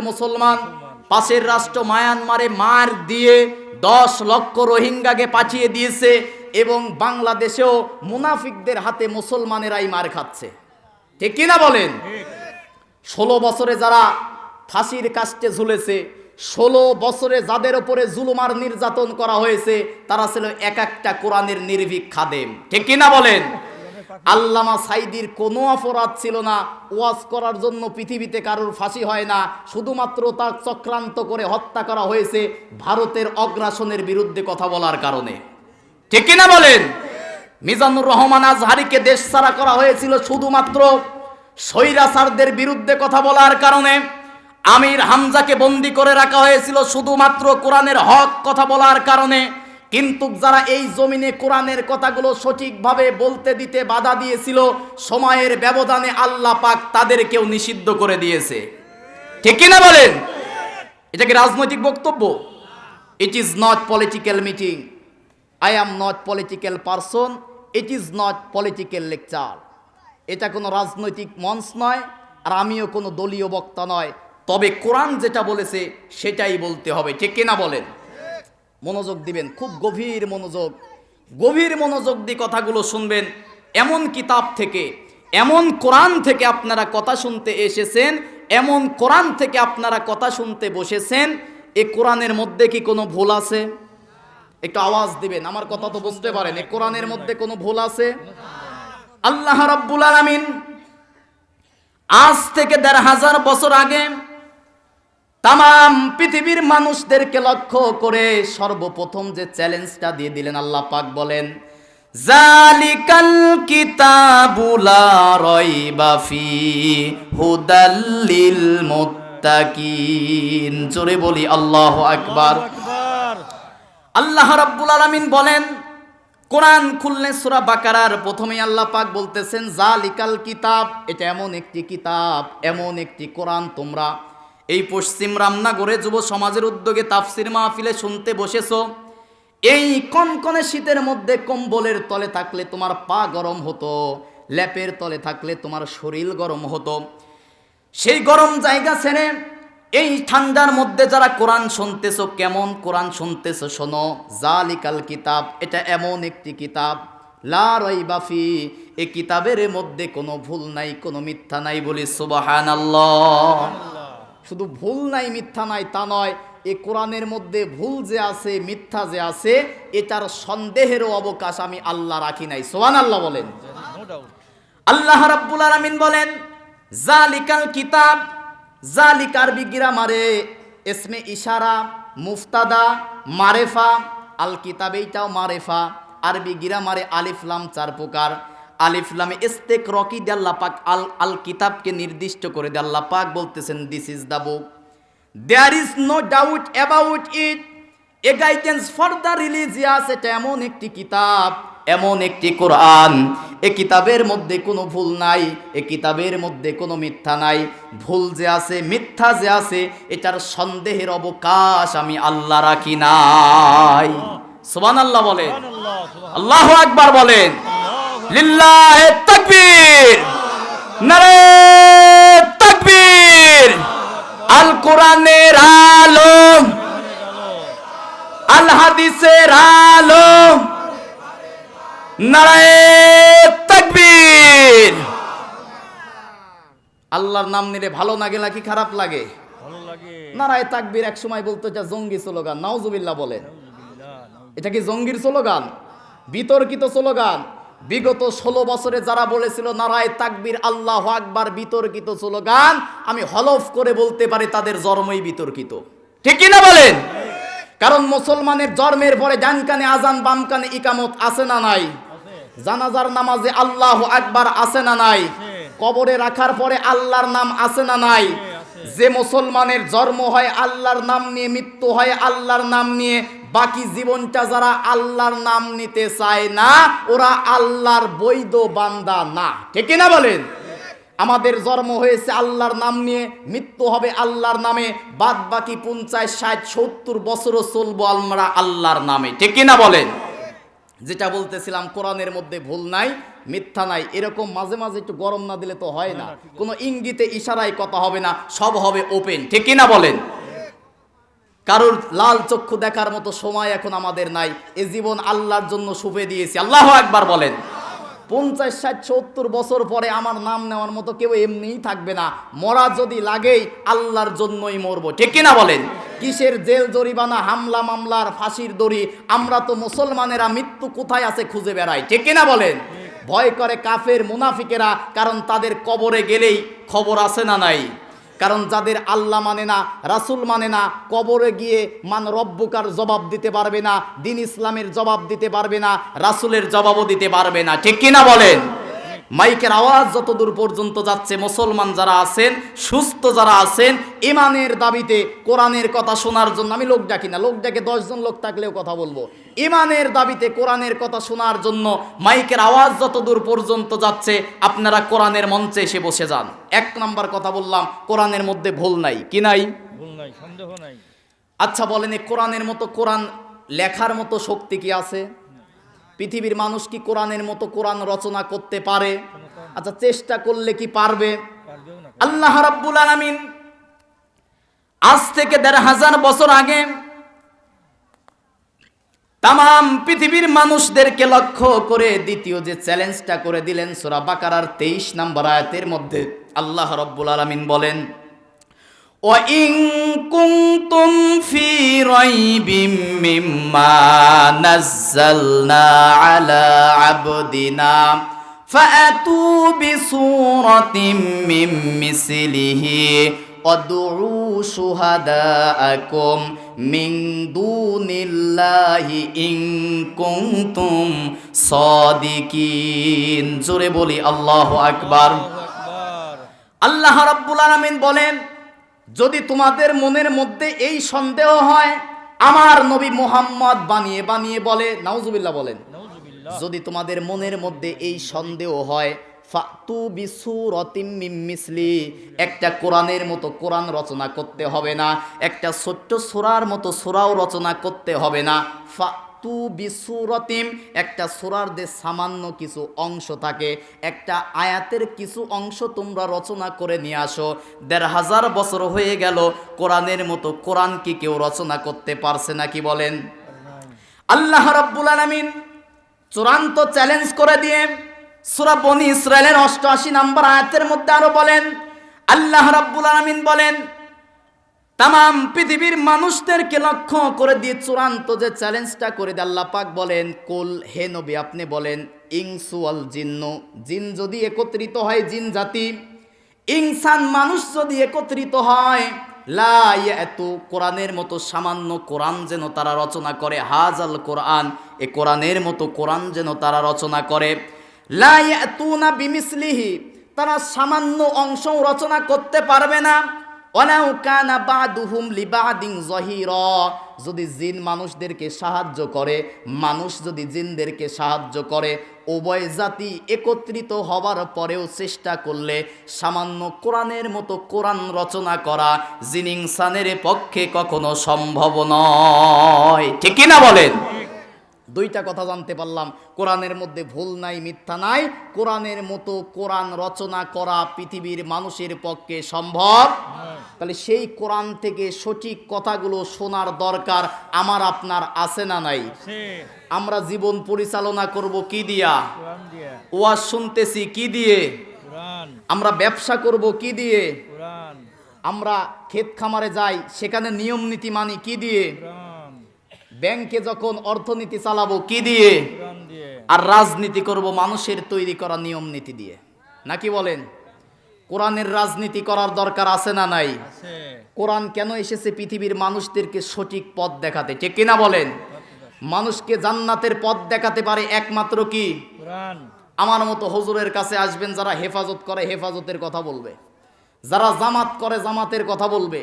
মুসলমান, পাশের রাষ্ট্র মায়ানমারে মার দিয়ে দশ লক্ষ রোহিঙ্গাকে পাঠিয়ে দিয়েছে এবং বাংলাদেশেও মুনাফিকদের হাতে মুসলমানেরাই মার খাচ্ছে। ঠিক কিনা বলেন? ষোলো বছরে যারা ফাঁসির কাস্টে ঝুলেছে, ষোলো বছরে যাদের ওপরে জুলুমার নির্যাতন করা হয়েছে, তারা ছিল এক একটা কোরআনের নির্ভীক খাদেম। ঠিক কিনা বলেন? আল্লামা সাইদির কোনো অপরাধ ছিল না। ওয়াজ করার জন্য পৃথিবীতে কারোর ফাঁসি হয় না। শুধুমাত্র তার চক্রান্ত করে হত্যা করা হয়েছে ভারতের অগ্রাসনের বিরুদ্ধে কথা বলার কারণে। ঠিক কিনা বলেন? মিজানুর রহমান আজহারিকে দেশ ছাড়া করা হয়েছিল শুধুমাত্র স্বৈরাচারদের বিরুদ্ধে কথা বলার কারণে। আমির হামজাকে বন্দি করে রাখা হয়েছিল শুধুমাত্র কোরআনের হক কথা বলার কারণে। কিন্তু যারা এই জমিনে কোরআনের কথাগুলো সঠিকভাবে বলতে দিতে বাধা দিয়েছিল, সময়ের ব্যবধানে আল্লাহ পাক তাদেরকেও নিষিদ্ধ করে দিয়েছে। ঠিক কিনা বলেন? এটা কি রাজনৈতিক বক্তব্য? It is not political meeting I am not political person it is not political lecture এটা কোনো রাজনৈতিক মঞ্চ নয়, আর আমিও কোনো দলীয় বক্তা নয়। তবে কোরআন যেটা বলেছে, সেটাই বলতে হবে। ঠিক কিনা বলেন? মনোযোগ দিবেন, খুব গভীর মনোযোগ গভীর মনোযোগ দিয়ে কথাগুলো শুনবেন। এমন কিতাব থেকে, এমন কোরআন থেকে আপনারা কথা শুনতে এসেছেন, এমন কোরআন থেকে আপনারা কথা শুনতে বসেছেন, এ কোরআনের মধ্যে কি কোনো ভুল আছে? একটু আওয়াজ দিবেন, আমার কথা তো বুঝতে পারেন, এ কোরআনের মধ্যে কোনো ভুল আছে? আল্লাহ রাব্বুল আলামিন আজ থেকে দেড় হাজার বছর আগে তাম পৃথিবীর মানুষদেরকে লক্ষ্য করে সর্বপ্রথম যে চ্যালেঞ্জটা দিয়ে দিলেন আল্লাহ পাক বলেন জালিকাল কিতাবুলা রয়বা ফি হুদাল্লিল মুত্তাকিন। জোরে বলি আল্লাহু আকবার। আল্লাহ রাব্বুল আলামিন বলেন কোরআন খুললে সূরা বাকারার প্রথমেই আল্লাহ পাক বলতেছেন জালিকাল কিতাব এটা এমন একটি কিতাব এমন একটি কোরআন তোমরা এই পশ্চিম রামনাগরে যুব সমাজের উদ্যোগে তাফসির মাহফিলে শুনতে বসেছো। এই কনকনে শীতের মধ্যে কম্বলের তলে থাকলে তোমার পা গরম হতো ল্যাপের তলে থাকলে তোমার শরীর গরম হতো। সেই গরম জায়গা ছেড়ে এই ঠান্ডার মধ্যে যারা কোরআন শুনতেছো, কেমন কোরআন শুনতেছো শোনো। জালিকাল কিতাব, এটা এমন একটি কিতাব। লা বাফি এই কিতাবের মধ্যে কোনো ভুল নাই, কোনো মিথ্যা নাই বলি, সুবহানাল্লাহ। শুধু ভুল নাই, মিথ্যা নাই তা নয়। এ কোরআনের মধ্যে ভুল যে আছে, মিথ্যা যে আছে, এটার সন্দেহেরও অবকাশ আমি আল্লাহ রাখি নাই। সোহান আল্লাহ বলেন। আল্লাহ রাব্বুল আলামিন বলেন, জালিকাল কিতাব, জালিক আরবি গ্রামারে এসমে ইশারা, মুফতাদা, মারেফা, আল কিতাব এইটাও মারেফা, আরবি গ্রামারে আলিফলাম চার প্রকার। আলিফলামে ইস্তেক রকি আল্লাহ পাক আল আল কিতাবকে নির্দিষ্ট করে দিয়ে আল্লাহ পাক বলতেছেন this is the book there is no doubt about it a guidance for the religious এটা এমন একটি কিতাব এমন একটি কোরআন। এ কিতাবের মধ্যে কোনো ভুল নাই এ কিতাবের মধ্যে কোনো মিথ্যা নাই। ভুল যে আছে মিথ্যা যে আছে এটার সন্দেহের অবকাশ আমি আল্লাহ রাখি নাই। সুবান আল্লাহ বলেন আল্লাহ আকবার বলেন। লিল্লাহে তাকবীর। নারে তাকবীর। আল কোরআনের আলো আল হাদিসের আলো নারায় তাকবীর। আল্লাহর নাম নিলে ভালো লাগে নাকি খারাপ লাগে? ভালো লাগে। নারায় তাকবীর এক সময় বলতো এটা জঙ্গি স্লোগান। নাউজুবিল্লাহ বলেন। এটা কি জঙ্গির স্লোগান? বিতর্কিত স্লোগান? বিগত ষোলো বছরে যারা বলেছিল, নারায় তাকবীর, আল্লাহ আকবার বিতর্কিত স্লোগান, আমি হলফ করে বলতে পারি তাদের জন্মই বিতর্কিত। ঠিক কিনা বলেন? কারণ মুসলমানের জন্মের পরে ডান কানে আজান, বাম কানে ইকামত আছে না নাই? জানাজার নামাজে আল্লাহ আকবার আছে না নাই? কবরে রাখার পরে আল্লাহর নাম আছে না নাই? যে মুসলমানের জন্ম হয় আল্লাহর নাম নিয়ে, মৃত্যু হয় আল্লাহর নাম নিয়ে, বাকি জীবনটা যারা আল্লাহর নাম নিতে চায় না, ওরা আল্লাহর বৈধ বান্দা না। ঠিক না বলেন? আমাদের জন্ম হয়েছে আল্লাহর নাম নিয়ে, মৃত্যু হবে আল্লাহর নামে বাদ বাকি পঞ্চাশ, ষাট, সত্তর বছরও চলবো আমরা আল্লাহর নামে। ঠিক না বলেন? যেটা বলতেছিলাম কোরআনের মধ্যে ভুল নাই মিথ্যা নাই এরকম মাঝে মাঝে একটু গরম না দিলে তো হয় না। কোনো ইঙ্গিতে ইশারায় কথা হবে না সব হবে ওপেন ঠিক না বলেন? কারোর লাল চক্ষু দেখার মতো সময় এখন আমাদের নাই এ জীবন আল্লাহর জন্য শুভে দিয়েছি আল্লাহ একবার বলেন। পঞ্চাশ, ষাট, সত্তর বছর পরে আমার নাম নেওয়ার মতো কেউ এমনিই থাকবে না। মরা যদি লাগেই আল্লাহর জন্যই মরবো। ঠিক না বলেন? কিসের জেল, জরিমানা, হামলা, মামলার ফাঁসির দড়ি? আমরা তো মুসলমানেরা মৃত্যু কোথায় আছে খুঁজে বেড়াই। ঠিক না বলেন? ভয় করে কাফের মুনাফিকেরা, কারণ তাদের কবরে গেলেই খবর আছে না নাই? কারণ যাদের আল্লাহ মানে না, রাসুল মানে না, কবরে গিয়ে মান রব্বুকার জবাব দিতে পারবে না, দিন ইসলামের জবাব দিতে পারবে না, রাসুলের জবাবও দিতে পারবে না। ঠিক কিনা বলেন? মাইকের আওয়াজ যতদূর পর্যন্ত যাচ্ছে মুসলমান যারা আছেন সুস্থ যারা আছেন ইমানের দাবিতে কোরআনের কথা শোনার জন্য আমি লোক ডাকি না লোক ডাকে দশজন লোক থাকলেও কথা বলব। ইমানের দাবিতে কোরআনের কথা শোনার জন্য মাইকের আওয়াজ যতদূর পর্যন্ত যাচ্ছে আপনারা কোরআনের মঞ্চে এসে বসে যান। এক নাম্বার কথা বললাম কোরআনের মধ্যে ভুল নাই। কি নাই? ভুল নাই সন্দেহ নাই। আচ্ছা বলেন এই কোরআনের মতো কোরআন লেখার মতো শক্তি কি আছে? পৃথিবীর মানুষ কি কোরআনের মতো কোরআন রচনা করতে পারে? আচ্ছা চেষ্টা করলে কি পারবে? আল্লাহ রাব্বুল আলামিন আজ থেকে দেড় হাজার বছর আগে তাম পৃথিবীর মানুষদেরকে লক্ষ্য করে দ্বিতীয় যে চ্যালেঞ্জটা করে দিলেন, সোরা বাকারার তেইশ নম্বর আয়াতের মধ্যে আল্লাহ রব্বুল আলামিন বলেন وإن كنتم في ريب مما نزلنا على عبدنا فأتوا بسورة من مثله وادعوا شهداءكم من دون الله إن كنتم صادقين জোরে বলি আল্লাহ আকবার আকবার আল্লাহ রাব্বুল আলামিন বলেন যদি তোমাদের মনের মধ্যে এই সন্দেহ হয় আমার নবী মোহাম্মদ বানিয়ে বানিয়ে বলে নাউজুবিল্লাহ বলেন। যদি তোমাদের মনের মধ্যে এই সন্দেহ হয় ফাতু মিসলি একটা কোরআনের মতো কোরআন রচনা করতে হবে না একটা ছোট্ট সোরার মতো সোরাও রচনা করতে হবে না ফাতু বিসুরতিম, একটা সূরার সামান্য কিছু অংশ থাকে, একটা আয়াতের কিছু অংশ তোমরা রচনা করে নিয়ে আসো। দেড় হাজার বছর হয়ে গেল, কোরআনের মতো কোরআন কি কেউ রচনা করতে পারছে নাকি বলেন? আল্লাহ রাব্বুল আলামিন চূড়ান্ত চ্যালেঞ্জ করে দিয়ে সূরা বনি ইসরায়েলের অষ্টআশি নম্বর আয়াতের মধ্যে আরও বলেন, আল্লাহ রাব্বুল আলামিন বলেন তাম পৃথিবীর মানুষদেরকে লক্ষ্য করে দিয়ে চূড়ান্ত যে চ্যালেঞ্জটা করে দিয়ে আল্লাহ পাক বলেন, কুল, হে নবী, আপনি বলেন ইংসু আল জিন্ন, জিন যদি একত্রিত হয় জিন জাতি, ইনসান মানুষ যদি একত্রিত হয়, লা এত কোরআনের মতো সামান্য কোরআন যেন তারা রচনা করে, হাজাল কোরআন, এ কোরআনের মতো কোরআন যেন তারা রচনা করে লাই লা না বিমিসলিহি, তারা সামান্য অংশও রচনা করতে পারবে না কানা যদি জিন মানুষদেরকে সাহায্য করে, মানুষ যদি জিনদেরকে সাহায্য করে, উভয় জাতি একত্রিত হবার পরেও চেষ্টা করলে সামান্য কোরআনের মতো কোরআন রচনা করা জিন পক্ষে কখনো সম্ভব নয়। ঠিক কি না বলেন? দুইটা কথা জানতে পারলাম। কোরআনের মধ্যে ভুল নাই মিথ্যা নাই। কোরআনের মতো কোরআন রচনা করা পৃথিবীর মানুষের পক্ষে সম্ভব? তাহলে সেই কোরআন থেকে সঠিক কথাগুলো শোনার দরকার আমার আপনার আছে না নাই? আমরা জীবন পরিচালনা করব কি দিয়া? ওয়াজ শুনতেছি কি দিয়ে? আমরা ব্যবসা করব কি দিয়ে? আমরা ক্ষেত খামারে যাই সেখানে নিয়ম নীতি মানি কি দিয়ে? ব্যাংকে যখন অর্থনীতি চালাবো কি দিয়ে? আর রাজনীতি করব মানুষের তৈরি করা নিয়ম নীতি দিয়ে। নাকি বলেন? কোরআনের রাজনীতি করার দরকার আছে না নাই? কোরআন কেন এসেছে পৃথিবীর মানুষদেরকে সঠিক পথ দেখাতে? ঠিক কিনা বলেন? মানুষকে জান্নাতের পথ দেখাতে পারে একমাত্র কি? আমার মতো হজুরের কাছে আসবেন যারা হেফাজত করে হেফাজতের কথা বলবে। যারা জামাত করে জামাতের কথা বলবে।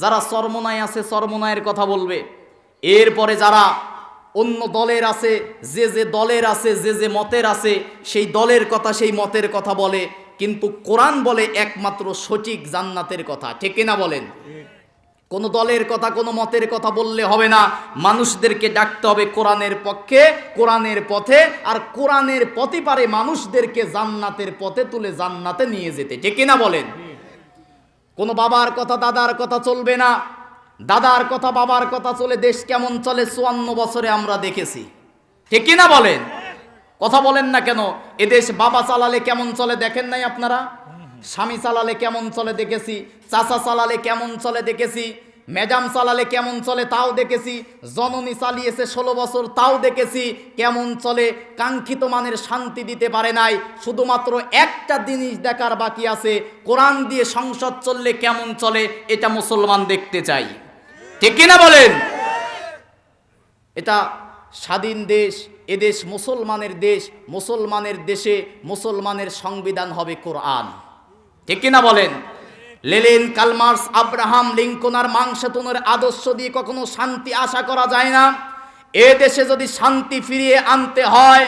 যারা চরমনায় আছে চরমনায়ের কথা বলবে। এরপরে যারা অন্য দলের আছে, যে যে দলের আছে, যে যে মতের আছে, সেই দলের কথা, সেই মতের কথা বলে, কিন্তু কোরআন বলে একমাত্র সঠিক জান্নাতের কথা, ঠিক না বলেন? কোনো দলের কথা, কোনো মতের কথা বললে হবে না। মানুষদেরকে ডাকতে হবে কোরআনের পক্ষে, কোরআনের পথে, আর কোরআনের পথে পারে মানুষদেরকে জান্নাতের পথে তুলে জান্নাতে নিয়ে যেতে, ঠিক না বলেন? কোনো বাবার কথা, দাদার কথা চলবে না। দাদার কথা, বাবার কথা চলে, দেশ কেমন চলে, চুয়ান্ন বছরে আমরা দেখেছি। ঠিক কিনা বলেন? কথা বলেন না কেন? এদেশ বাবা চালালে কেমন চলে দেখেন নাই আপনারা? স্বামী চালালে কেমন চলে দেখেছি? চাচা চালালে কেমন চলে দেখেছি? ম্যাডাম চালালে কেমন চলে তাও দেখেছি? জননী চালিয়েছে ষোলো বছর তাও দেখেছি। কেমন চলে? কাঙ্ক্ষিত মানের শান্তি দিতে পারে নাই। শুধুমাত্র একটা জিনিস দেখার বাকি আছে। কোরআন দিয়ে সংসদ চললে কেমন চলে? এটা মুসলমান দেখতে চাই। ঠিক কিনা বলেন? এটা স্বাধীন দেশ এদেশ মুসলমানের দেশ, মুসলমানের দেশে মুসলমানের সংবিধান হবে কোরআন। ঠিক কিনা বলেন? Lenin Karl Marx Abraham Lincoln আর মাংসেতনের আদর্শ দিয়ে কখনো শান্তি আশা করা যায় না। এ দেশে যদি শান্তি ফিরিয়ে আনতে হয়,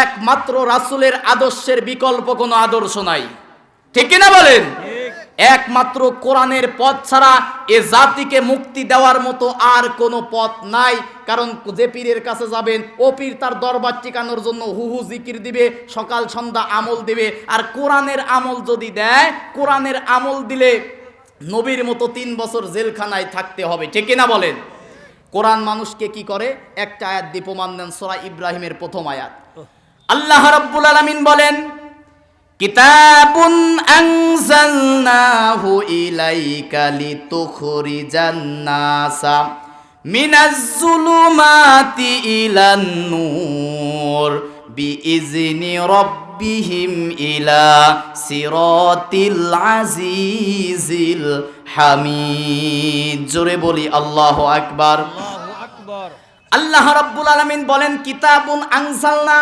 একমাত্র রাসূলের আদর্শের বিকল্প কোনো আদর্শ নাই। ঠিক কিনা বলেন? একমাত্র কোরআনের পথ ছাড়া এ জাতিকে মুক্তি দেওয়ার মতো আর কোনো পথ নাই। কারণ যে পীরের কাছে যাবেন, ও পীর তার দরবার টিকানোর জন্য হুহু জিকির দিবে, সকাল সন্ধ্যা আমল দিবে। আর কোরআনের আমল যদি দেয়, কোরআনের আমল দিলে নবীর মতো তিন বছর জেলখানায় থাকতে হবে। ঠিক না বলেন? কোরআন মানুষকে কি করে? একটা আয়াত দিয়ে দেন, সোরা ইব্রাহিমের প্রথম আয়াত। আল্লাহ রাব্বুল আলামিন বলেন কিতাবুন আনজালনাহু ইলাইকা লিতুখরিজান নাসা মিনাজ জুলুমাতি ইলান নূর বিইজনি রাব্বিহিম ইলা সিরাতিল আজিজিল হামিদ। জোরে বলি আল্লাহু আকবার। আল্লাহু আকবার। আল্লাহ রাব্বুল আলামিন বলেন কিতাবুন আনজালনা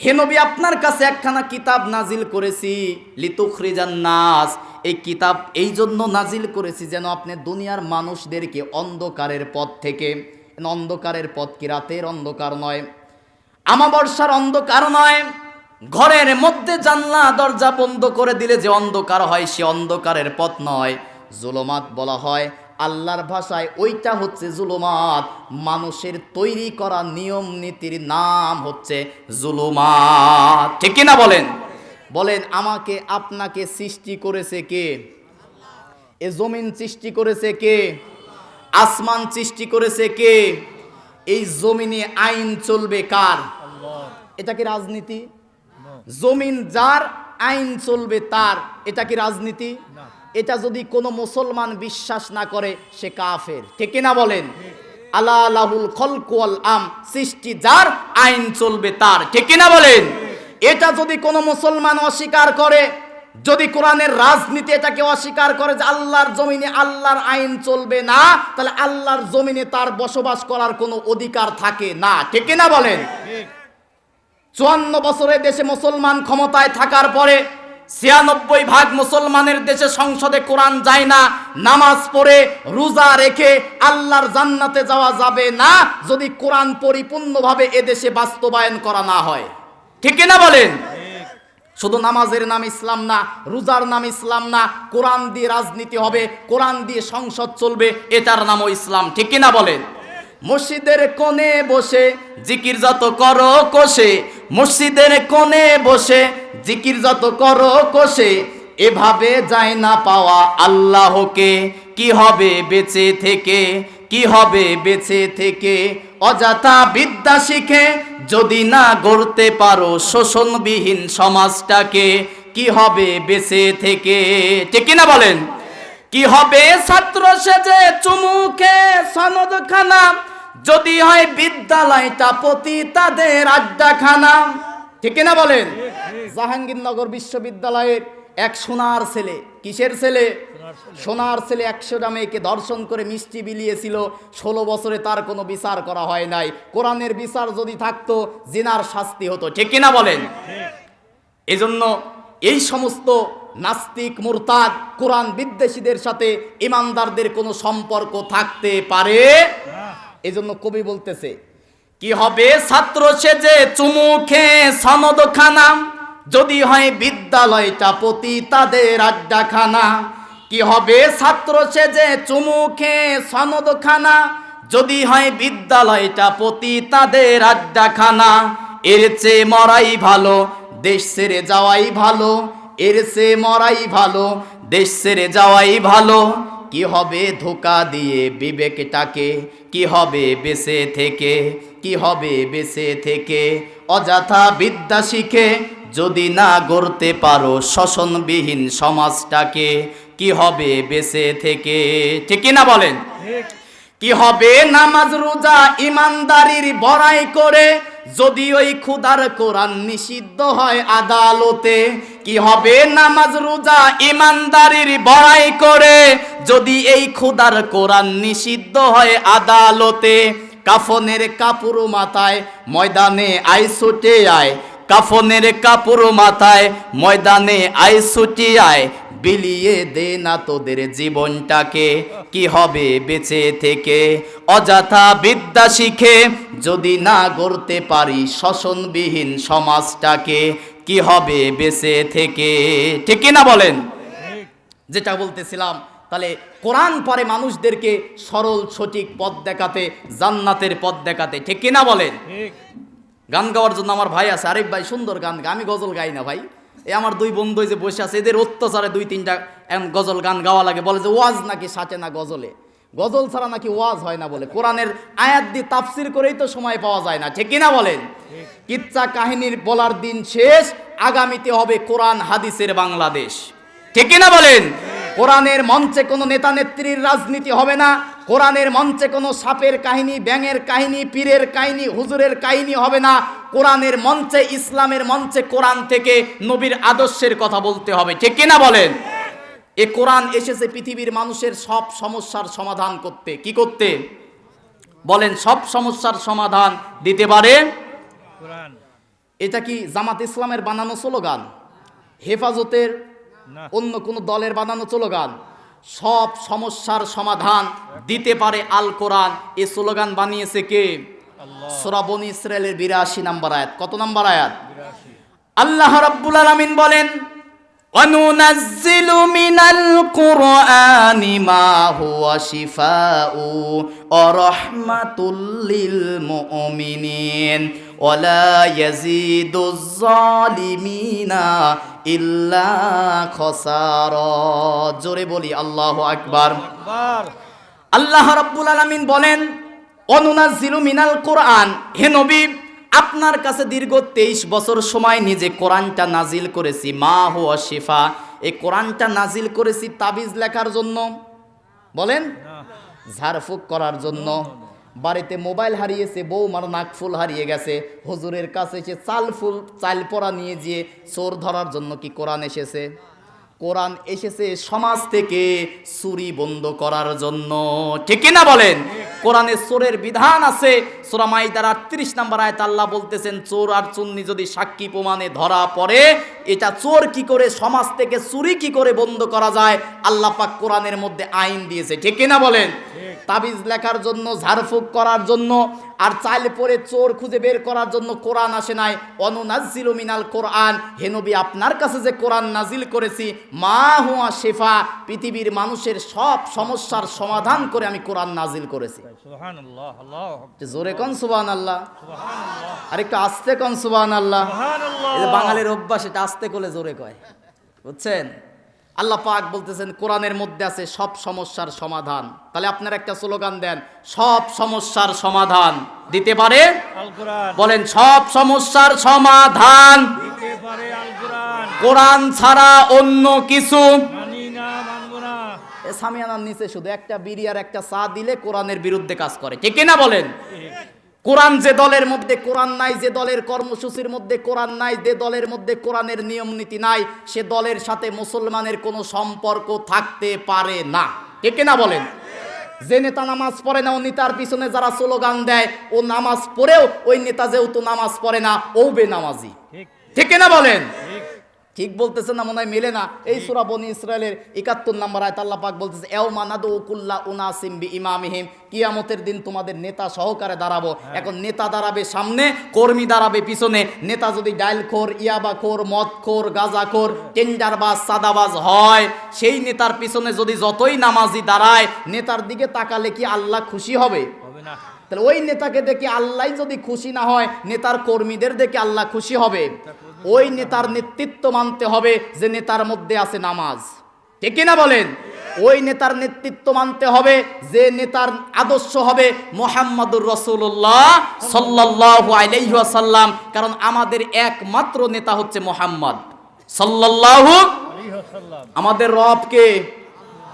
হে নবী, আপনার কাছে একখানা কিতাব নাজিল করেছি। লিতুখরিজান নাস। এই কিতাব এই জন্য নাজিল করেছি যেন আপনি দুনিয়ার মানুষদেরকে অন্ধকারের পথ থেকে অন্ধকারের পথ কি রাতের অন্ধকার নয়, আমাবর্ষার অন্ধকার নয়, ঘরের মধ্যে জানলা, দরজা বন্ধ করে দিলে যে অন্ধকার হয়, সে অন্ধকারের পথ নয়। জুলুমাত বলা হয় আল্লাহর ভাষায় ওইটা হচ্ছে জুলুমাত। মানুষের তৈরি করা নিয়ম নীতির নাম হচ্ছে জুলুমাত। ঠিক কিনা বলেন? বলেন আমাকে আপনাকে সৃষ্টি করেছে কে? এ জমিন সৃষ্টি করেছে কে? আসমান সৃষ্টি করেছে কে? এই জমিনে আইন চলবে কার? এটা কি রাজনীতি? জমিন যার আইন চলবে তার। এটা কি রাজনীতি? না। এটা যদি কোনো মুসলমান বিশ্বাস না করে, সে কাফের। ঠিক না বলেন? আলা লাহুল খলকুয়াল আম, সৃষ্টি যার, আইন চলবে তার। ঠিক না বলেন? এটা যদি কোনো মুসলমান অস্বীকার করে, যদি কোরআনের রাজনীতি এটাকে অস্বীকার করে যে আল্লাহর জমিনে আল্লাহর আইন চলবে না, তাহলে আল্লাহর জমিনে তার বসবাস করার কোনো অধিকার থাকে না। ঠিক না বলেন? চুয়ান্ন বছরে দেশে মুসলমান ক্ষমতায় থাকার পরে ছিয়ানব্বই ভাগ মুসলমানের দেশে সংসদে কোরআন যায় না, নামাজ পড়ে, রোজা রেখে আল্লাহর জান্নাতে যাওয়া যাবে না যদি কোরআন পরিপূর্ণভাবে এদেশে বাস্তবায়ন করা না হয়। ঠিক না বলেন? শুধু নামাজের নাম ইসলাম না, রোজার নাম ইসলাম না, কোরআন দিয়ে রাজনীতি হবে, কোরআন দিয়ে সংসদ চলবে, এটার নামও ইসলাম। ঠিক না বলেন? মসজিদের কোণে বসে জিকির যত করো, কোষে। মসজিদের কোণে বসে জিকির যত করো, কোষে। এভাবে যায় না পাওয়া আল্লাহকে। কি হবে বেঁচে থেকে? কি হবে বেঁচে থেকে? অযথা বিদ্যা শিখে যদি না গড়তে পারো শোষণবিহীন সমাজটাকে, কি হবে বেঁচে থেকে? ঠিক কি না বলেন? কি হবে ছাত্র সেজে চুমুকে সনদ খানা যদি হয় বিদ্যালয়টা প্রতি তাদের আড্ডাখানা। ঠিক না বলেন? জাহাঙ্গীরনগর বিশ্ববিদ্যালয়ের এক সোনার ছেলে। কিসের ছেলে? সোনার ছেলে একশোটা মেয়েকে দর্শন করে মিষ্টি বিলিয়েছিল। ষোলো বছরে তার কোনো বিচার করা হয় নাই। কোরআনের বিচার যদি থাকতো, জিনার শাস্তি হতো। ঠিক কিনা বলেন? এজন্য এই সমস্ত নাস্তিক, মুরতাদ, কোরআন বিদ্বেষীদের সাথে ইমানদারদের কোনো সম্পর্ক থাকতে পারে এজন্য কবি বলতেছে, কি হবে ছাত্র সেজে চুমুখে সনদ খানা যদি হয় বিদ্যালয়টা প্রতি তাদের আড্ডাখানা। কি হবে ছাত্র সেজে চুমুখে সনদ খানা যদি হয় বিদ্যালয়টা প্রতি তাদের আড্ডাখানা। এর চেয়ে মরাই ভালো, দেশ ছেড়ে যাওয়াই ভালো। এর চেয়ে মরাই ভালো, দেশ ছেড়ে যাওয়াই ভালো। কি হবে ধোকা দিয়ে বিবেকটাকে? কি হবে বেঁচে থেকে? কি হবে বেঁচে থেকে? অযথা বিদ্যা শিখে যদি না গড়তে পারো শোষণবিহীন সমাজটাকে কি হবে বেঁচে থেকে? ঠিক না বলেন? কি হবে নামাজ রোজা ইমানদারির বড়াই করে যদি ওই খুদার কোরআন নিষিদ্ধ হয় আদালতে, কি হবে? নামাজ, রোজা ইমানদারির বড়াই করে যদি এই খুদার কোরআন নিষিদ্ধ হয় আদালতে, কাফনের কাপড় মাথায় ময়দানে আই ছুটে আয়, কাফনের কাপড় মাথায় ময়দানে আই ছুটে আয়, বিলিয়ে দে না তোদের জীবনটাকে, কি হবে বেঁচে থেকে? অযথা বিদ্যা শিখে যদি না গড়তে পারি শোষণবিহীন সমাজটাকে কি হবে বেঁচে থেকে? ঠিক না বলেন? যেটা বলতেছিলাম তাহলে কোরআন পারে মানুষদেরকে সরল সঠিক পথ দেখাতে জান্নাতের পথ দেখাতে ঠিক কিনা বলেন? গান গাওয়ার জন্য আমার ভাই আছে আরেক ভাই সুন্দর গান আমি গজল গাই না ভাই। এই আমার দুই বন্ধু যে বসে আছে এদের অত্যাচারে দুই তিনটা গজল গান গাওয়া লাগে বলে যে ওয়াজ নাকি সাচে না গজলে। গজল ছাড়া নাকি ওয়াজ হয় না বলে। কোরআনের আয়াত দিয়ে তাফসির করেই তো সময় পাওয়া যায় না, ঠিক কিনা বলেন? কিচ্ছা কাহিনীর বলার দিন শেষ, আগামীতে হবে কোরআন হাদিসের বাংলাদেশ। ঠিক কিনা বলেন? কোরআনের মঞ্চে কোনো নেতা নেত্রীর রাজনীতি হবে না, কোরআনের মঞ্চে কোনো সাপের কাহিনী, ব্যাঙের কাহিনী, পীরের কাহিনী, হুজুরের কাহিনী হবে না, কোরআনের মঞ্চে, ইসলামের মঞ্চে কোরআন থেকে নবীর আদর্শের কথা বলতে হবে, ঠিক কিনা বলেন? এ কোরআন এসেছে পৃথিবীর মানুষের সব সমস্যার সমাধান করতে। কি করতে? বলেন সব সমস্যার সমাধান দিতে পারে? এটা কি জামাত ইসলামের বানানো স্লোগান? হেফাজতের অন্য কোনো দলের বানানো স্লোগান? সব সমস্যার সমাধান দিতে পারে আল কোরআন। এ স্লোগান বানিয়েছে কে? শ্রাবণ ইসরায়েলের বিরাশি নাম্বার আয়াত। কত নাম্বার আয়াত? আল্লাহ রাব্বুল আলামিন বলেন وننزل من القرآن ما هو شفاء ورحمة للمؤمنين ولا يزيد الظالمين إلا خسارا জোরে বলি আল্লাহু আকবার আকবার আল্লাহ রাব্বুল আলামিন বলেন অনুনাজিলু মিনাল কোরআন হে নবী আপনার কাছে দীর্ঘ তেইশ বছর সময় নিজে কোরআনটা নাজিল করেছি, মা হুয়া শিফা, এই কোরআনটা নাজিল করেছি তাবিজ লেখার জন্য, বলেন? ঝাড়ফুঁক করার জন্য। বাড়িতে মোবাইল হারিয়েছে, বৌমার নাকফুল হারিয়ে গেছে, হুজুরের কাছে এসে চাল ফুল, চাল পরা নিয়ে গিয়ে চোর ধরার জন্য কি কোরআন এসেছে? কোরআন এসেছে সমাজ থেকে চুরি বন্ধ করার জন্য। ঠিক না বলেন? কোরআনে চোরের বিধান আছে সোরামাই মাইদার আটত্রিশ নাম্বার আয়ত আল্লাহ বলতেছেন, চোর আর চুন্নি যদি সাক্ষী প্রমাণে ধরা পড়ে, এটা চোর কি করে, সমাজ থেকে চুরি কি করে বন্ধ করা যায়? আল্লাহ পাক কোরআনের মধ্যে আইন দিয়েছে। ঠিক না বলেন? তাবিজ লেখার জন্য, ঝাড়ফুঁক করার জন্য, আর চাইল পরে চোর খুঁজে বের করার জন্য কোরআন আসে নাই। অনুনাজিল মিনাল কোরআন হেনবি আপনার কাছে যে কোরআন নাজিল করেছি মা হুয়া শেফা পৃথিবীর মানুষের সব সমস্যার সমাধান করে আমি কোরআন নাজিল করেছি। জোরে কন সুবান আল্লাহ আর একটু আস্তে কন সুবান আল্লাহ বাঙালির অভ্যাস এটা আস্তে করে জোরে কয়। বুঝছেন? আল্লাহ পাক বলতেছেন কোরআনের মধ্যে আছে সব সমস্যার সমাধান। তাহলে আপনার একটা স্লোগান দেন সব সমস্যার সমাধান। দিতে পারে? বলেন সব সমস্যার সমাধান। দিতে পারে কোরআন ছাড়া অন্য কিছু? না মানব না। এ সামিয়ানার নিচে শুধু একটা বিড়ি আর একটা চা দিলে কোরআনের বিরুদ্ধে কাজ করে। ঠিক না বলেন? কোরআন যে দলের মধ্যে কোরআন নাই যে দলের কর্মসূচির মধ্যে কোরআন নাই যে দলের মধ্যে কোরআনের নিয়ম নীতি নাই সে দলের সাথে মুসলমানের কোনো সম্পর্ক থাকতে পারে না। ঠিক না বলেন? যে নেতা নামাজ পড়ে না ও নেতার পিছনে যারা স্লোগান দেয় ও নামাজ পড়েও ওই নেতা যেহেতু নামাজ পড়ে না ও বে নামাজি ঠিক। ঠিক না বলেন? ঠিক বলতেছে না মনে হয় মেলে না। এই সুরা বনি ইসরায়েলের একাত্তর নম্বর আয়ত আল্লাহ পাক বলতেছে এও মানাদু কুল্লা উনাসিম বি ইমামিহিম কিয়ামতের দিন তোমাদের নেতা সহকারে দাঁড়াবো। এখন নেতা দাঁড়াবে সামনে কর্মী দাঁড়াবে পিছনে। নেতা যদি ডাইল খোর ইয়াবা খোর মদ খোর গাজা খোর টেন্ডারবাজ সাদাবাজ হয় সেই নেতার পিছনে যদি যতই নামাজি দাঁড়ায় নেতার দিকে তাকালে কি আল্লাহ খুশি হবে? হবে না। তাহলে ওই নেতাকে দেখে আল্লাহ যদি খুশি না হয় নেতার কর্মীদের দেখে আল্লাহ খুশি হবে। ওই নেতার নেতৃত্ব মানতে হবে যে নেতার মধ্যে আছে নামাজ। ঠিক না বলেন? ওই নেতার নেতৃত্ব মানতে হবে যে নেতার আদর্শ হবে মোহাম্মদুর রসুল্লাহ সাল্লাল্লাহু আলাইহি ওয়াসাল্লাম। কারণ আমাদের একমাত্র নেতা হচ্ছে মোহাম্মদ। ওয়াসাল্লাম। আমাদের রবকে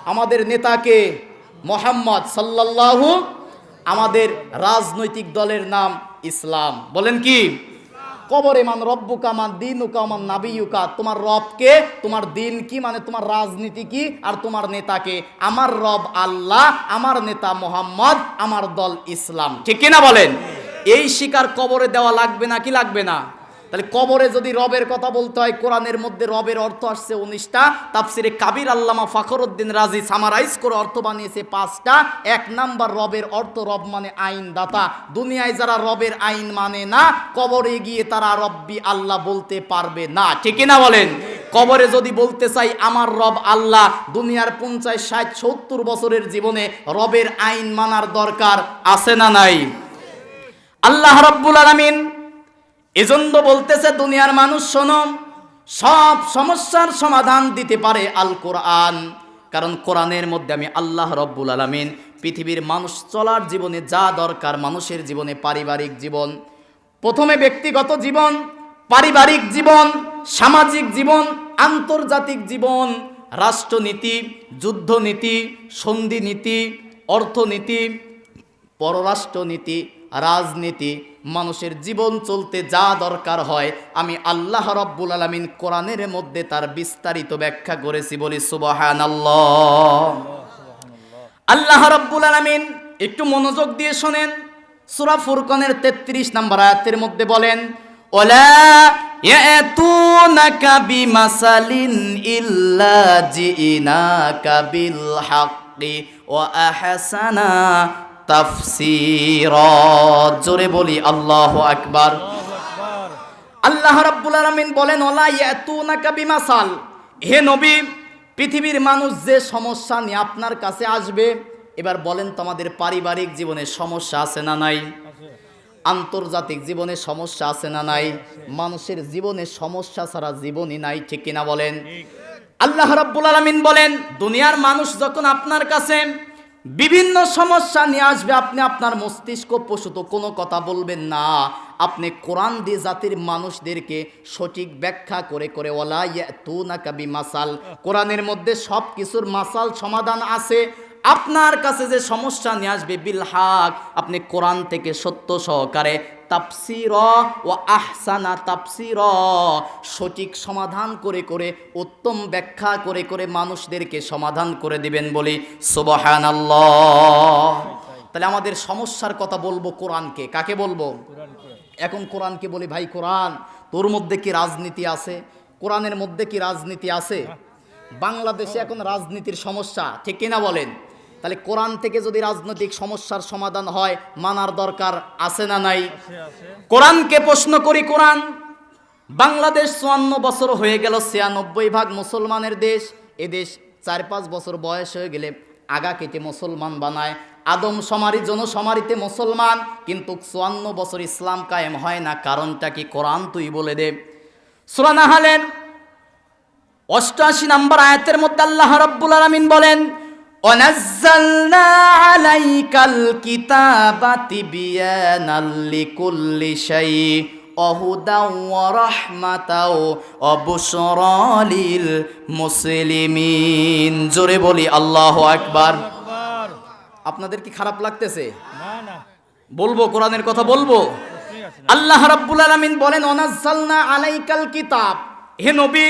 আমাদের নেতাকে মোহাম্মদ সাল্লাল্লাহু। আমাদের রাজনৈতিক দলের নাম ইসলাম। বলেন কি? কবরে মান রব্বুকা, মান দিনুকা, মান নাবিউকা তোমার রবকে তোমার দিন কি? মানে তোমার রাজনীতি কি? আর তোমার নেতাকে আমার রব আল্লাহ, আমার নেতা মোহাম্মদ, আমার দল ইসলাম। ঠিক কিনা বলেন? এই শিকার কবরে দেওয়া লাগবে না, কি লাগবে না? তাহলে কবরে যদি রবের কথা বলতে হয়, কোরআনের মধ্যে রবের অর্থ আসছে উনিশটা, তাফসিরে কাবির আল্লামা ফখরুদ্দিন রাজি সামারাইজ করে অর্থ বানিয়েছে পাঁচটা। এক নাম্বার, রবের অর্থ রব মানে আইন দাতা দুনিয়ায় যারা রবের আইন মানে না, কবরে গিয়ে তারা রব্বি আল্লাহ বলতে পারবে না। ঠিক না বলেন? কবরে যদি বলতে চাই, আমার রব আল্লাহ, দুনিয়ার পঞ্চাশ, ষাট, সত্তর বছরের জীবনে রবের আইন মানার দরকার আছে না নাই? আল্লাহ রব্বুল আলামিন এজন্য বলতেছে দুনিয়ার মানুষ, শোনো, সব সমস্যার সমাধান দিতে পারে আল কোরআন। কারণ কোরআনের মধ্যে আমি আল্লাহ রব্বুল আলামিন পৃথিবীর মানুষ চলার জীবনে যা দরকার, মানুষের জীবনে পারিবারিক জীবন, প্রথমে ব্যক্তিগত জীবন, পারিবারিক জীবন, সামাজিক জীবন, আন্তর্জাতিক জীবন, রাষ্ট্রনীতি, যুদ্ধনীতি, সন্ধিনীতি, অর্থনীতি, পররাষ্ট্রনীতি, রাজনীতি মানুষের জীবন চলতে যা দরকার হয়, আমি আল্লাহ রব্বুল আলমিন কোরআনের মধ্যে তার বিস্তারিত ব্যাখ্যা করেছি বলি সুবহান আল্লাহ রব্বুল আলমিন একটু মনোযোগ দিয়ে শোনেন। সুরা ফুরকনের তেত্রিশ নম্বর আয়াতের মধ্যে বলেন ইল্লা তাফসীরা। জোরে বলি, আল্লাহ আকবার। আল্লাহু রাব্বুল আলামিন বলেন ওলা ইয়াতুনাকা বিমাসাল। হে নবী, পৃথিবীর মানুষ যে সমস্যা নিয়ে আপনার কাছে আসবে, এবার বলেন তো আমাদের পারিবারিক জীবনে সমস্যা আছে না নাই? আন্তর্জাতিক জীবনে সমস্যা আছে না নাই? মানুষের জীবনে সমস্যা ছাড়া জীবনই নাই, ঠিক কিনা বলেন? আল্লাহ রাব্বুল আলামিন বলেন, দুনিয়ার মানুষ যখন আপনার কাছে বিভিন্ন সমস্যা নিয়ে আসবে, আপনি আপনার মস্তিষ্ক পশুত কোনো কথা বলবেন না। আপনি কোরআন দিয়ে জাতির মানুষদেরকে সঠিক ব্যাখ্যা করে করে ওলা তু না কাবি মাসাল কোরআনের মধ্যে সব কিছুর মাসাল সমাধান আছে। আপনার কাছে যে সমস্যা নিয়ে আসবে, বিল হাক, আপনি কোরআন থেকে সত্য সহকারে তাপসির ও আহসানা তাপসির সঠিক সমাধান করে করে, উত্তম ব্যাখ্যা করে করে মানুষদেরকে সমাধান করে দিবেন বলি সুবহান তাহলে আমাদের সমস্যার কথা বলব কোরআনকে। কাকে বলব? এখন কোরআনকে বলি, ভাই, কোরআন, তোর মধ্যে কি রাজনীতি আছে? কোরআনের মধ্যে কি রাজনীতি আছে? বাংলাদেশে এখন রাজনীতির সমস্যা, ঠিক কিনা বলেন? তাহলে কোরআন থেকে যদি রাজনৈতিক সমস্যার সমাধান হয় মানার দরকার আছে না নাই? কোরআনকে প্রশ্ন করি কোরআন। বাংলাদেশ চুয়ান্ন বছর হয়ে গেল ছিয়ানব্বই ভাগ মুসলমানের দেশ। এ দেশ চার পাঁচ বছর বয়স হয়ে গেলে আগা কেটে মুসলমান বানায়। আদম সমারি জনসমারিতে মুসলমান কিন্তু চুয়ান্ন বছর ইসলাম কায়েম হয় না। কারণটা কি? কোরআন তুই বলে দে। সুরানা হালেন অষ্টআশি নম্বর আয়াতের মধ্যে আল্লাহ রাব্বুল আলামিন বলেন ونزلنا عليك الكتاب تبيانا لكل شيء وهدى ورحمة وبشرى للمسلمين জোরে বলি আল্লাহু আকবার আকবার আপনাদের কি খারাপ লাগতেছে না না বলবো কোরআনের কথা বলবো ঠিক আছে আল্লাহ রাব্বুল আলামিন বলেন অনাজ্জালনা আলাইকাল কিতাব হে নবী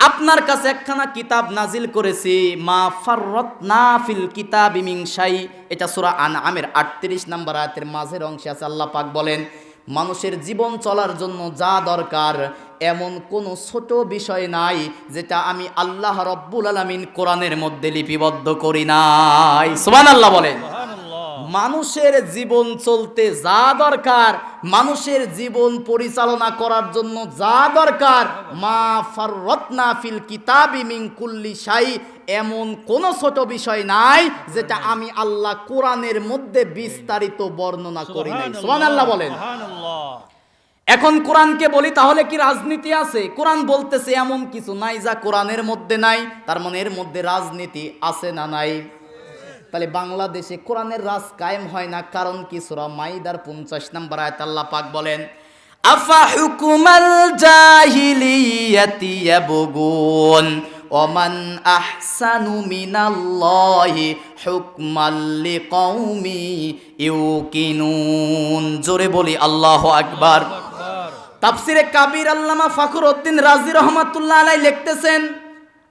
আপনার কাছে একখানা কিতাব নাজিল করেছি, মা ফাররাতনা ফিল কিতাব শাই। এটা সূরা আনআমের 38 নম্বর আয়াতের মাঝের অংশে আছে, আল্লাহ পাক বলেন, মানুষের জীবন চলার জন্য যা দরকার, এমন কোনো ছোট বিষয় নাই যেটা আমি আল্লাহ রব্বুল আলমিন কোরআনের মধ্যে লিপিবদ্ধ করি নাই। সোমান আল্লাহ বলেন। মানুষের জীবন চলতে যা দরকার মানুষের জীবন পরিচালনা করার জন্য যা দরকার মা ফাররত্না ফিল কিতাবি মিন কুল্লি শাই এমন কোন ছোট বিষয় নাই যেটা আমি আল্লাহ কোরআনের মধ্যে বিস্তারিত বর্ণনা করি নাই। সুবহানাল্লাহ বলেন। এখন কোরআনকে বলি তাহলে কি রাজনীতি আছে? কোরআন বলতেছে এমন কিছু নাই যা কোরআনের মধ্যে নাই তার মানে এর মধ্যে রাজনীতি আছে না নাই? তাহলে বাংলাদেশে কোরআনের রাজ কায়েম হয় না কারণ কি? সূরা মাইদার পঞ্চাশ নম্বর আয়াত আল্লাহ পাক বলেন আফা হুকুমাল জাহিলিয়াতি ইয়াবগুন ওমান আহসানু মিনাল্লাহি হুকমান লিকাউমি ইউকিনুন। জোরে বলি আল্লাহু আকবার। তাফসিরে কাবির আল্লামা ফাখর উদ্দিন রাজি রহমাতুল্লাহ আলাই লিখতেছেন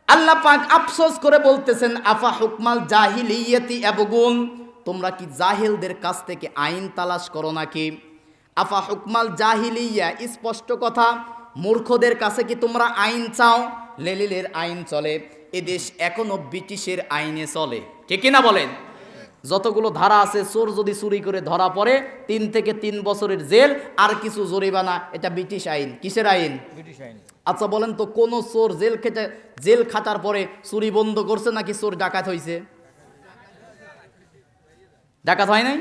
আল্লাহ পাক আফসোস করে বলতেছেন, আফা হুকমাল জাহিলিয়াতি এবগুন তোমরা কি জাহিলদের কাছ থেকে আইন তালাশ করো নাকি? আফা হুকমাল জাহিলিয়া? স্পষ্ট কথা, মূর্খদের কাছে কি তোমরা আইন চাও? লেলিলের আইন চলে এদেশ এখনও ব্রিটিশের আইনে চলে। ঠিক না বলেন? যতগুলো ধারা আছে, চোর যদি চুরি করে ধরা পড়ে, তিন থেকে তিন বছরের জেল, আর কিছু জরিমানা, এটা ব্রিটিশ আইন। কিসের আইন? ব্রিটিশ আইন। আচ্ছা বলেন তো, কোন চোর জেল খেটে, জেল খাটার পরে চুরি বন্ধ করছে নাকি চোর ডাকাত হয়েছে ডাকাত হয় নাই?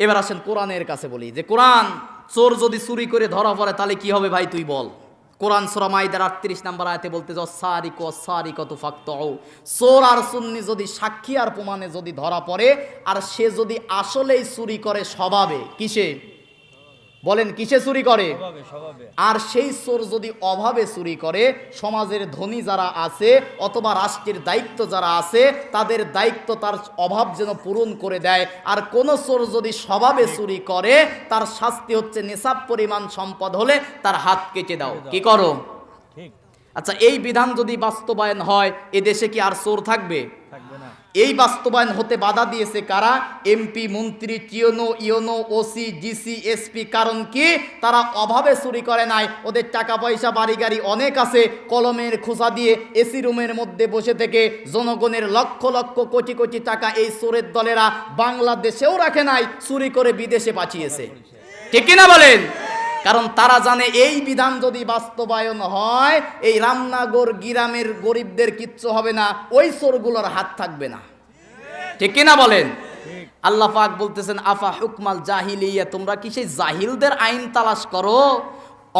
এবার আসেন কোরআনের কাছে বলি যে, কোরআন, চোর যদি চুরি করে ধরা পড়ে, তাহলে কি হবে ভাই তুই বল? কোরআন সুরা মাইদার আটত্রিশ নাম্বার আয়তে বলতে যাও সারি কো সারি কত ফাক্ত চোর আর সুন্নি যদি সাক্ষী আর প্রমাণে যদি ধরা পড়ে, আর সে যদি আসলেই চুরি করে স্বভাবে, কিসে? বলেন কিসে চুরি করে? আর সেই চোর যদি অভাবে চুরি করে সমাজের ধনী যারা আছে অথবা রাষ্ট্রের দায়িত্ব যারা আছে তাদের দায়িত্ব তার অভাব যেন পূরণ করে দেয়। আর কোন চোর যদি স্বভাবে চুরি করে তার শাস্তি হচ্ছে নেশাব পরিমাণ সম্পদ হলে তার হাত কেটে দাও। কি করো? আচ্ছা এই বিধান যদি বাস্তবায়ন হয় এ দেশে কি আর চোর থাকবে? এই বাস্তবায়ন হতে বাধা দিয়েছে কারা? এমপি, মন্ত্রী TNO UNO OC, DC, SP, কারণ কি? তারা অভাবে চুরি করে নাই। ওদের টাকা পয়সা বাড়ি গাড়ি অনেক আছে। কলমের খোসা দিয়ে এসি রুমের মধ্যে বসে থেকে জনগণের লক্ষ লক্ষ কোটি কোটি টাকা এই চোরের দলেরা বাংলাদেশেও রাখে নাই, চুরি করে বিদেশে পাঠিয়েছে। ঠিক কিনা বলেন? কারণ তারা জানে এই বিধান যদি বাস্তবায়ন হয় এই রামনগর গিরামের গরিবদের কিচ্ছু হবে না ওই চোরগুলোর হাত থাকবে না। ঠিক কিনা বলেন? আল্লাহ পাক বলতেছেন আফা হুকমাল জাহিলিয়া তোমরা কি সেই জাহিলদের আইন তালাশ করো?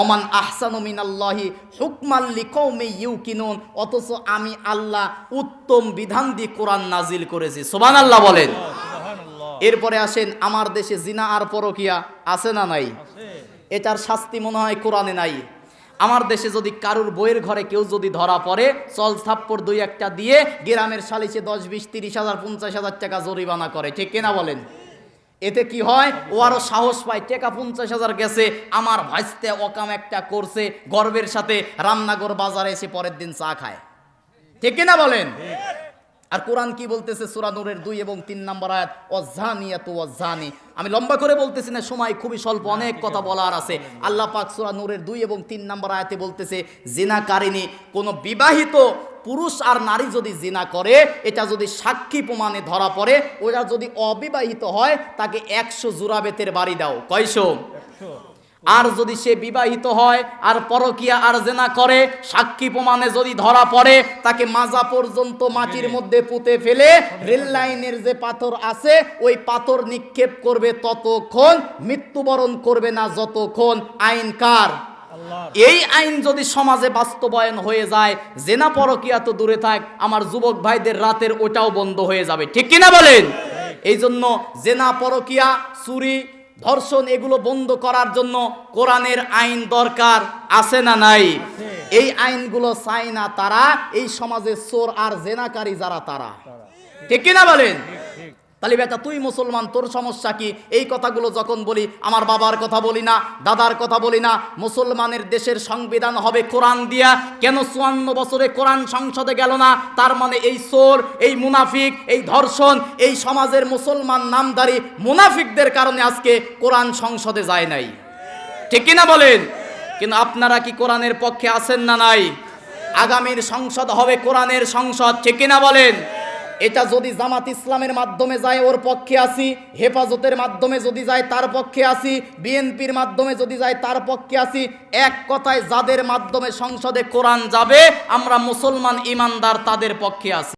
অমান আহসানু মিনাল্লাহি হুকমাল লিকৌমে ইউকিনুন অথচ আমি আল্লাহ উত্তম বিধান দিয়ে কোরআন নাজিল করেছি। সুবহানাল্লাহ বলেন। এরপরে আসেন আমার দেশে জিনা আর পরকিয়া আছে না নাই? আছে। এটার শাস্তি মনে হয় কোরআনে নাই। আমার দেশে যদি কারুর বইয়ের ঘরে কেউ যদি ধরা পড়ে, চল থাপ্পড় দুই একটা দিয়ে গ্রামের সালিশে দশ, বিশ, তিরিশ হাজার, পঞ্চাশ হাজার টাকা জরিমানা করে, ঠিক কিনা বলেন? এতে কি হয়? ও আরও সাহস পায়, টাকা পঞ্চাশ হাজার গেছে, আমার ভাইস্তে অকাম একটা করছে, গর্বের সাথে রামনগর বাজারে এসে পরের দিন চা খায়। ঠিক কিনা বলেন? আর কোরআন কি বলতেছে? সুরানুরের দুই এবং তিন নম্বর আয়াত, অজানিয়াতু অজানি আমি লম্বা করে বলতেছি না, সময় খুবই স্বল্প, অনেক কথা বলার আছে। আল্লাহ পাক সূরা নূরের দুই এবং তিন নম্বর আয়াতে বলতেছে জিনাকারিনী কোনো বিবাহিত পুরুষ আর নারী যদি জিনা করে, এটা যদি সাক্ষী প্রমাণে ধরা পড়ে, ওরা যদি অবিবাহিত হয়, তাকে একশো জুরাবেতের বাড়ি দাও। কয়শো? আর যদি সে বিবাহিত হয় আর পরকিয়া আর জেনা করে সাক্ষী প্রমাণে যদি ধরা পড়ে তাকে মাজা পর্যন্ত মাটির মধ্যে পুঁতে ফেলে রেল লাইনের যে পাথর আছে ওই পাথর নিক্ষেপ করবে ততক্ষণ মৃত্যুবরণ করবে না যতক্ষণ। আইন কার? এই আইন যদি সমাজে বাস্তবায়ন হয়ে যায় জেনা পরকিয়া তো দূরে থাক আমার যুবক ভাইদের রাতের ওটাও বন্ধ হয়ে যাবে। ঠিক কিনা বলেন? এই জন্য জেনা পরকিয়া চুরি ধর্ষণ এগুলো বন্ধ করার জন্য কোরআনের আইন দরকার আছে না নাই? এই আইনগুলো চায় না তারা এই সমাজে চোর আর জেনাকারী যারা তারা। ঠিক কিনা বলেন? তাহলে বেটা, তুই মুসলমান, তোর সমস্যা কি? এই কথাগুলো যখন বলি, আমার বাবার কথা বলি না, দাদার কথা বলি না, মুসলমানের দেশের সংবিধান হবে কোরআন দিয়া। কেন চুয়ান্ন বছরে কোরআন সংসদে গেল না? তার মানে এই চোর, এই মুনাফিক, এই ধর্ষণ, এই সমাজের মুসলমান নামদারি মুনাফিকদের কারণে আজকে কোরআন সংসদে যায় নাই। ঠিক কিনা বলেন? কিন্তু আপনারা কি কোরআনের পক্ষে আছেন না নাই? আগামীর সংসদ হবে কোরআনের সংসদ, ঠিক কিনা বলেন? এটা যদি জামাত ইসলামের মাধ্যমে যায়, ওর পক্ষে আসি। হেফাজতের মাধ্যমে যদি যায়, তার পক্ষে আসি। বিএনপির মাধ্যমে যদি যায়, তার পক্ষে আসি। এক কথায়, যাদের মাধ্যমে সংসদে কোরআন যাবে, আমরা মুসলমান ইমানদার তাদের পক্ষে আসি